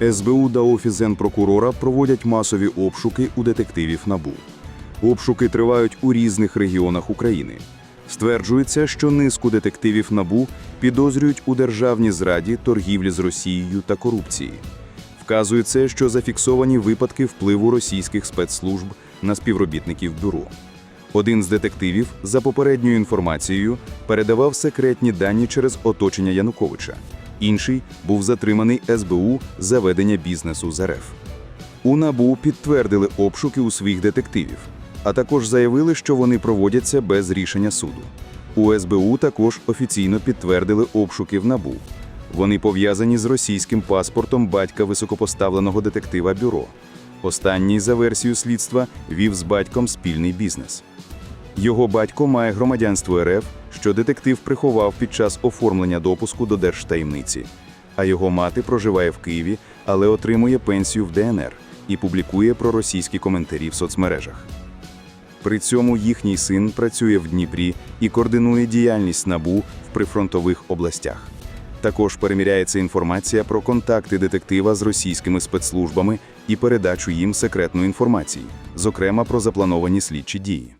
СБУ та Офіс Генпрокурора проводять масові обшуки у детективів НАБУ. Обшуки тривають у різних регіонах України. Стверджується, що низку детективів НАБУ підозрюють у державній зраді, торгівлі з Росією та корупції. Вказується, що зафіксовані випадки впливу російських спецслужб на співробітників бюро. Один з детективів, за попередньою інформацією, передавав секретні дані через оточення Януковича. Інший був затриманий СБУ за ведення бізнесу з РФ. У НАБУ підтвердили обшуки у своїх детективів, а також заявили, що вони проводяться без рішення суду. У СБУ також офіційно підтвердили обшуки в НАБУ. Вони пов'язані з російським паспортом батька високопоставленого детектива бюро. Останній, за версією слідства, вів з батьком спільний бізнес. Його батько має громадянство РФ, що детектив приховав під час оформлення допуску до держтаємниці. А його мати проживає в Києві, але отримує пенсію в ДНР і публікує проросійські коментарі в соцмережах. При цьому їхній син працює в Дніпрі і координує діяльність НАБУ в прифронтових областях. Також переміряється інформація про контакти детектива з російськими спецслужбами і передачу їм секретної інформації, зокрема про заплановані слідчі дії.